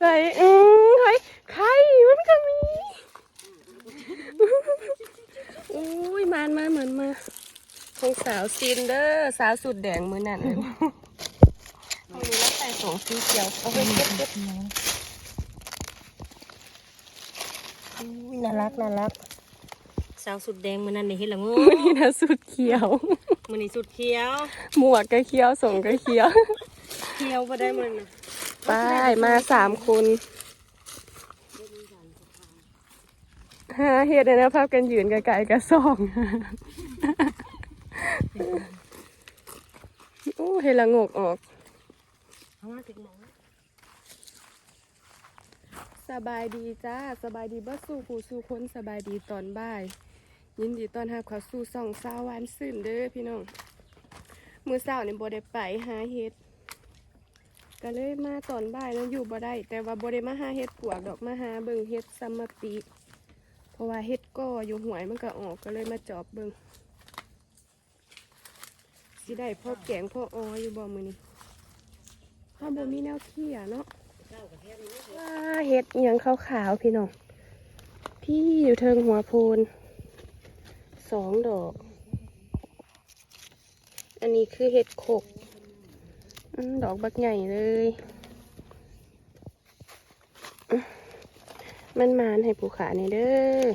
ใส่อืมเฮ้ยไข่มันก็มีอุ้ยมานมาเหมือนมาของสาวซินเดอร์สาวสุดแดงมือนั่นเลยวันนี้เราใส่สองสีเขียวเอาไปเก็บเก็บอุ้ยน่ารักน่ารักสาวสุดแดงมันนั่นนี่เห็นละงูวันนี้นะสุดเขียวมันนี่สุดเขียว หมวกก็เขียวส่งก็เขียวเขียวบ่ได้มันน่ะ ไปมาสามคนฮะเฮ็ดเลยนะภาพกันยืนไกลๆกระสองโอ้เฮดละงกออกเอามาติดหมองสบายดีจ้าสบายดีบ่สู่ผู้สู่คนสบายดีตอนบ่าย ยินดีต้อนรับเข้าสู่ส่องสาวหวานซื่นเด้อพี่น้องมื้อเช้านี่บ่ได้ไปหาเฮ็ด ก็เลยมาตอนบ่ายแล้วอยู่บ่ได้ แต่ว่าบ่ได้มาหาเฮ็ดปวกดอกมาหาเบิ่งเฮ็ดซัมมะปีเพราะว่าเฮ็ดก็อยู่หวยมันก็ออกก็เลยมาจอบเบิ่งสิได้พ่อแกงพ่ออออยู่บ่มื้อนี้ถ้าบ่มีแนวเที่ยเนาะว้าเห็ดอหยังขาวๆพี่น้องพี่อยู่เทิงหัวโพนสองดอก อันนี้คือเห็ดโขก ดอกบักใหญ่เลย มันมานให้ผูขานี่เด้อ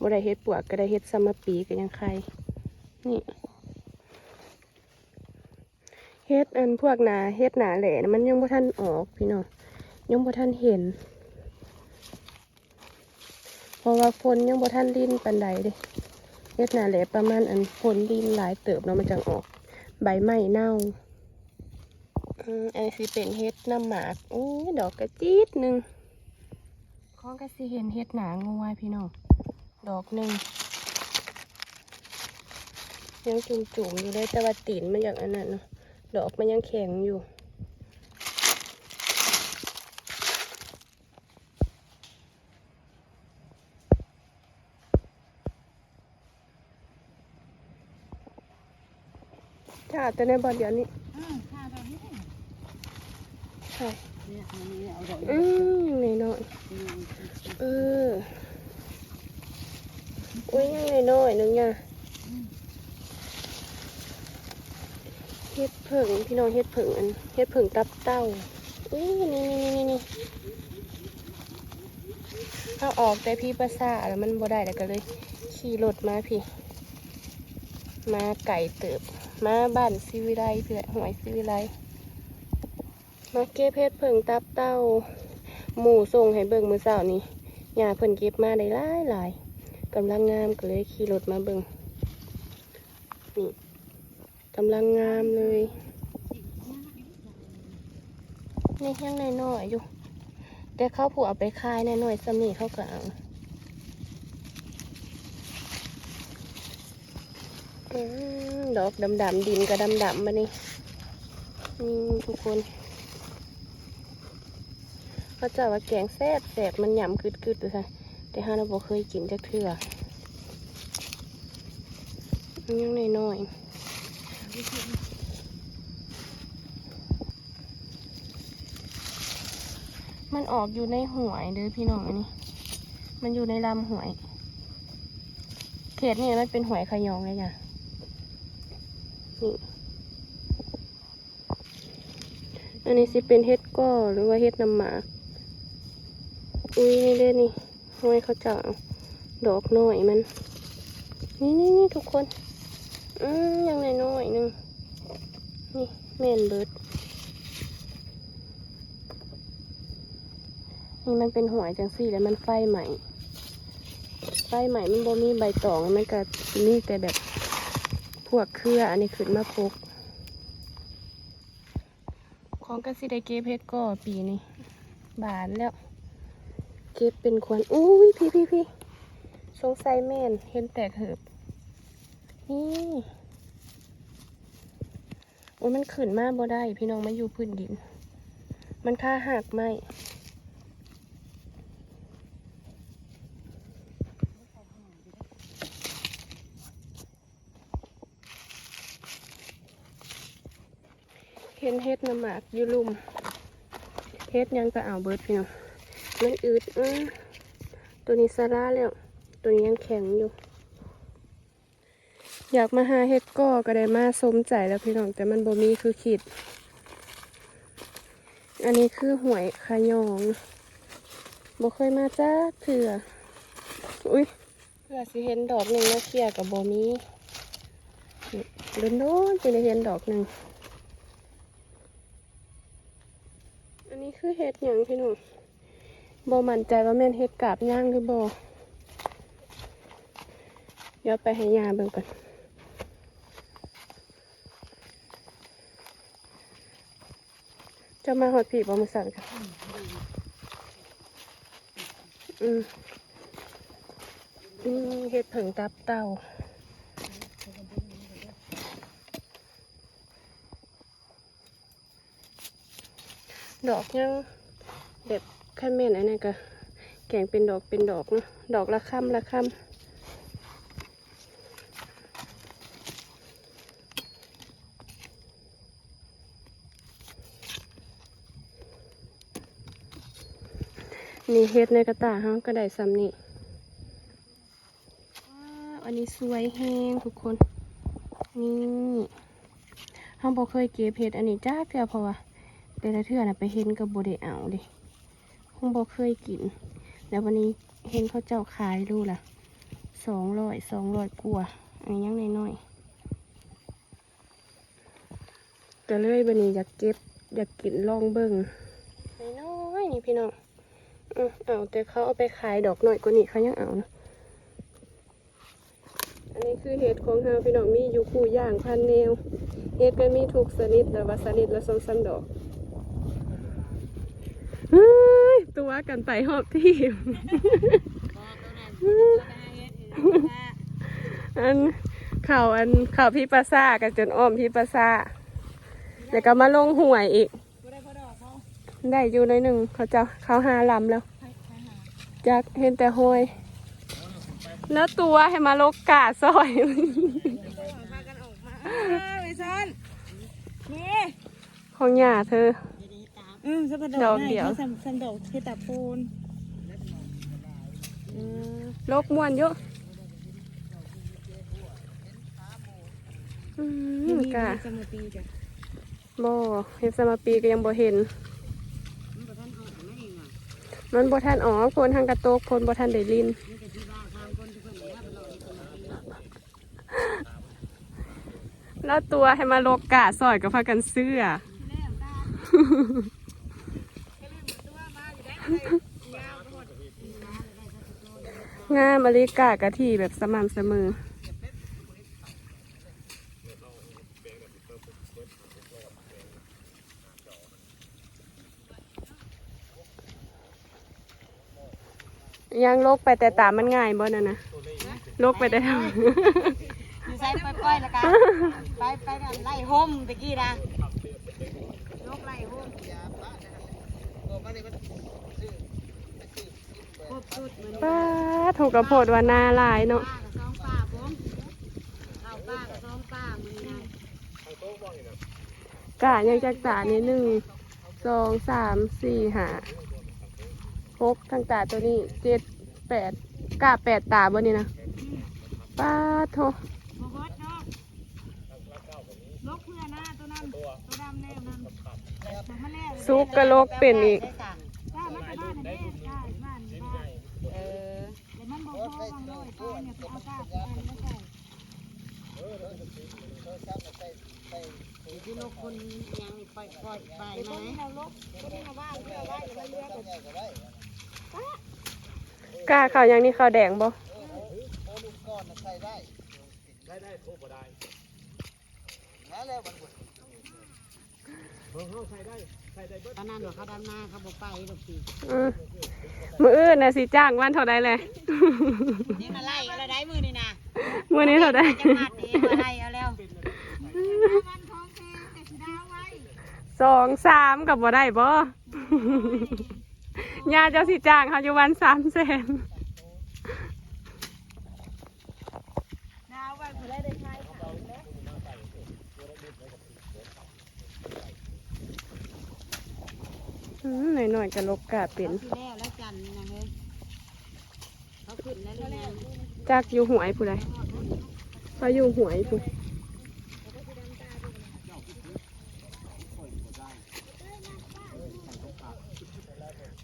บ่ได้เห็ดปวกก็ได้เห็ดซัมมะปีก็ยังใคร นี่ เฮ็ดอันพวกหนาเฮ็ดหนาแหล่มันยังบ่ทันออกพี่น้อง ยังบ่ทันเห็น เพราะว่าฝนยังบ่ทันดินปันใดเด้เฮ็ดหนาแหล่ประมาณอันฝนดินหลายเติบเนาะมันจังออก ใบไม้เน่า อืมอันนี้สิเป็นเฮ็ดน้ำหมากโอ้ยดอกกระจี๊ดหนึ่งข้องก็สิเห็นเฮ็ดหนางูไว้พี่น้องดอกหนึ่งยังจุ่มๆอยู่เลยแต่ว่าตีนมันอย่างอันนั้นเนาะดอกมันยังแข็งอยู่จ้าแต่ในบอลเดี๋ยวนี้อืมค่ะแบบนี้ ใช่อืมยังไงน้อยเอออุ้ยยังไงน้อยนึงเนี่ยเฮ็ดผึ่งพี่น้องเฮ็ดผึ่งอันเฮ็ดผึ่งตับเต้าอุ้ยนี่นี่นี่นี่นี่เอาออกแต่พี่ประสาแล้วมันบ่ได้แล้วก็เลย ขี่รถมาพี่ มาไก่เติบ มาบ้านซิวิไลเพื่อหวยซิวิไล มาเก็บเพชรเพิ่งตับเต้า หมูส่งให้เบิ่งมือเสาร์นี้ยาเพิ่นเก็บมาได้หลายหลายกำลังงามก็เลยขี่รถมาเบิ่งนี่กำลังงามเลยในี่ยังน้อยอยู่ แต่เขาผูกเอาไปขายในน้อยสำนีเขาก็เอาดอกดำๆดินก็ดำๆมานี่นี่ทุกคน เขาจะว่าแกงแซ่บแซ่บมันหยำกึดกึดๆดูสิแต่ฮาเราบอกเคยกินจักเทื่อมันยังน้อยๆมันออกอยู่ในหวยเด้อพี่น้องอันนี้ มันอยู่ในลำหวย เขตนี่มันเป็นหวยขยองเลยจ้ะนี่อันนี้สิเป็นเฮ็ดก้อหรือว่าเฮ็ดน้ำหมาก อุ้ยนี่เด้นี่ห้อยเขาจะเอาดอกน้อยมัน นี่นี่นี่ทุกคน อืมยังน้อยหนึ่งนี่แม่นเบิดนี่มันเป็นหวยจังสี่แล้วมันไฟใหม่ ไฟใหม่มันบ่มีใบตองมันก็สิมีแต่แบบพวกเครืออันนี้ขึ้นมาพกของกสิได้เก็บเพชรก็ปีนี้บานแล้ว เก็บเป็นควรอุ้ยพี่พี่พี่สงสัยแม่นเห็นแตกเหิบนี่โอ้ยมันขึ้นมากบ่ได้ พี่น้องมาอยู่พื้นดิน มันค่าหักไหมเห็นเฮ็ดน้ำหมากอยู่ลุมเฮ็ดยังก็เอาเบิร์ดพี่น้อง มันอืดอือตัวนี้สาระแล้ว ตัวนี้ยังแข็งอยู่ อยากมาหาเฮ็ดก้อก็ได้มาสมใจแล้วพี่น้องแต่มันบ่มีคือขีด อันนี้คือหวยขยองบ่เคยมาจ้าเถื่อ อุ้ยเพื่อสิเห็นดอกหนึ่งแล้วเคลียร์กับบ่มีเดินโน้นจะได้เห็นดอกหนึ่ง อันนี้คือเห็ดหยังพี่น้อง บมั่นใจว่าแม่นเห็ดกาบย่างหรือบ่เดี๋ยวไปให้ยาเบิ่งก่อนจะมาหอดผีบอมือสั่นค่ะอืมอืมเห็ดผึ่งตับเต่าดอกยังแบบ ขั้นเม่นอันนั้นก็แก่งเป็นดอกเป็นดอกเนาะดอกละค่ำละค่ำนี่เฮ็ดในกระตาเฮาก็ได้ซ้ำนี่ว้าวอันนี้สวยแฮงทุกคน นี่เฮาบ่เคยเก็บเฮ็ดอันนี้จ้าเพียเพราะว่าแต่ละเทื่อน่ะไปเห็นกับโบได้เอาดิ คงบ่เคยกิน แล้ววันนี้เห็นเขาเจ้าขายรู้ล่ะสองร้อยสองร้อยกว่าอันนี้ยังน้อยๆก็เลยวันนี้อยากเก็บอยากกินลองเบิ่งน้อยๆนี่พี่น้องอือเอาแต่เขาเอาไปขายดอกหน่อยกว่านี้เขายังเอานะอันนี้คือเห็ดของเราพี่น้องมีอยู่คู่ย่างพันแนวเห็ดก็มีทุกชนิดแต่ว่าชนิดละสองสามดอก ตัวกันไปหอบที่อันข่าวอันข่าวพี่ปราซากันจนอ้อมพี่ปราซาแล้วก็มาลงห่วยอีก ได้อยู่ในอยหนึ่งเขาจะเขาหาลำแล้วจากเห็นแต่ห้วยแล้วตัวให้มาลกกาซอยไปซ้อนนี่ของหย่าเธอ อืมสับปะดอกเดียวสันสันดอกคือตาปูนลกม่วนเยอะอืมกะสมปีจ้ะบ่เห็นสมาปีก็ยังบ่เห็น มันบ่ทันออกคนทางกระโตกคนบ่ทันได้ลินแล้วตัวให้มาโลกกะซอยกับพากันเสื้อ งามอลิกากะที่แบบสม่ำเสมอ ยังโลกไปแต่ตามมันง่ายบ่น่ะนะโลกไปแต่ทำอยู่ใส่ปล่อยๆแล้วกันไปไปกันไล่ห่มตะกี้นะนกไล่ห่มครบสุดเหมือน ป้าถูกกระโพดว่าน้าลายเนาะป้ากับสองป้าผมเข้าป้าสองป้ามือนะกะยังจักตานี่หนึ่งสองสามสี่ห้าหกทั้งตาตัวนี้เจ็ดแปดกะแปดตาบ่นี่นะป้าโทโบกกเพื่อน้าตัวนั้นตัวดำแนวนั้นตัวมาแล้วซุกกะโลกเป็นอีก ที่นกคนยังปล่อยปล่อยไปไหมกล้าเพื่อว่าอย่ามาเลือกกันกะข่าวยังนี่ข่าวแดงบ่ ตอนนั้นเขาดำนาเขาบอกไปหรอกสิอืมมืออื่นน่ะสิจ้างวันเท่าใดเลยนี่มาไล่อะไรได้มือนี่นะมือนี้เท่าใดจะมาดีมาไล่เอาแล้วสองสามกับบ่ได้บ่ญาเจ้าสิจ้างเขาอยู่วันสามแสน ดาวไว้เพื่อได้ใช้ ลอืมหน่อยๆกับลกกาเป็นที่แล้วแล้วจันนะเฮ้ยเขาขึ้นแล้วหรือยังจากอยู่หวยผู้ใดพออยู่หวยผู้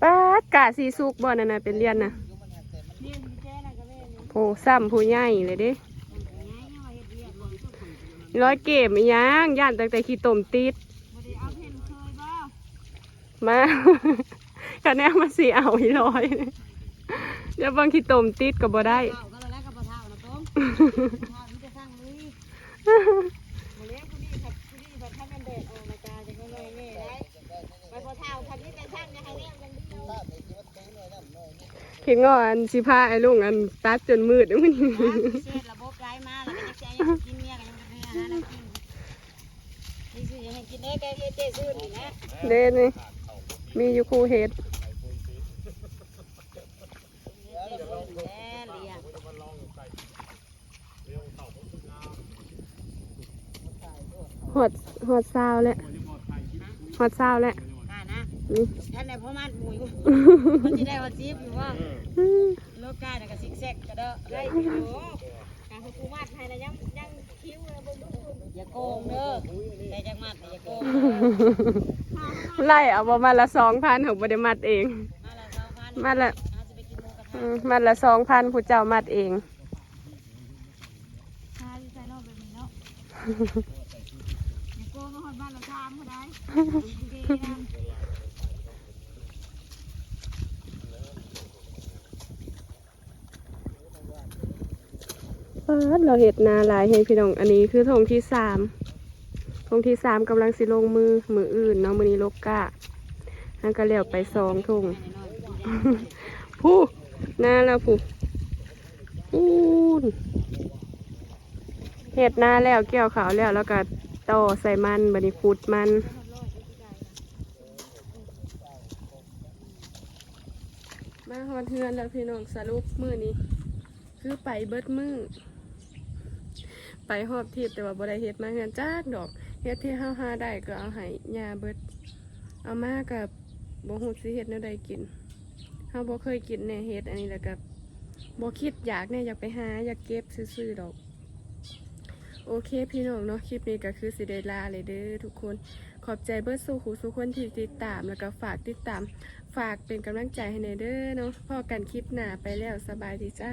ป้าดกาสีสุกบ่นั่นน่ะเป็นเรียนน่ะเรียนที่แจ้น่ะก็แม่เนี่ยโผซ้ำผู้ใหญ่เลยเด้ง่ายเฮ็ดเรียนบ่ร้อยเกมอียังย่านตั้งแต่ขี้ต้มติดบ่ได้เอาเพ่นเคยบ่ มาคะแนนมาสีเอาอีร้อยเดี๋ยวบางขี้ต้มติดก็บ่ได้เท่าก็แล้วก็บ่เท่านะป้องเท่านี่จะสร้างลุยบ่เลี้ยงผู้นี้ครับผู้นี้แบบถ้ามันแดดออกมาจ้าจะก็เลยแม่ได้ไปพอเท่าคันนี้จะสร้างยังไงเนี่ยมันดีเอาเห็นงออันสิพาไอ้ลุงอันตัดจนมืดมันเช็ดระบบไร้มาแล้วก็จะแจ้งกินเมียกันยังจะให้อาหารกินนี่สิยังให้กินได้แกเฮ็ดเจ๊ซื้อนี่นะเด่นี่ มีอยู่คูเฮ็ดหอดหอดซาวแล้วหอดซาวแล้วอ่านะนี่ท่านไหนพ่อมันหมูอยู่มันจะได้ว่าซีฟอยู่ว่าโลกาเนี่ยก็ซิกแซกก็เด้อได้อยู่การคุมัดให้นะยังยังคิ้วนะบนทุก อย่าโกงเด้อแต่จังมัดอย่าโกงไล่เอาประมาณละสองพันของบไดิมัดเอง มาละสองพันมัดละอาจจะไปกินหมูกระทะอืมมัดละสองพันผู้เจ้ามัดเองทาที่ใส่นอกแบบนี้เนาะอย่าโกงมาหอดบ้านละสามเขาได้เออ เราเห็ดนาหลายเฮงพี่น้อง อันนี้คือธงที่สามธงที่สามกำลังสิลงมือ มืออื่นเนาะมือนี้ลกกะฮันก็เลี้ยวไปสองธงผู้นาแล้วผู้ปูนเห็ดนาแล้วเกี่ยวขาวแล้วแล้วก็ต่อใส่มันบัดนี้ขุดมันมาฮอดเทือนแล้วพี่น้องสรุปมือนี้ คือไปเบิดมือ ไปหอบทิพย์แต่ว่าบ่ได้เฮ็ดมาเฮือนจ้ากดอกเฮ็ดที่เฮาหาได้ก็เอาให้ยาเบิด เอามากับบ่ฮู้สิเฮ็ดแนวใดกินเฮาบ่เคยกินแน่เฮ็ดอันนี้แล้วก็บ่คิดอยากแน่อยากไปหาอยากเก็บซื่อๆดอกโอเคพี่น้องเนาะคลิปนี้ก็คือสิได้ลาเลยเด้อทุกคน ขอบใจเบิร์ดสู่หูสู่คนที่ติดตามแล้วก็ฝากติดตาม ฝากเป็นกำลังใจให้ในเด้อเนาะพอกันคลิปหน้าไปแล้วสบายดีจ้า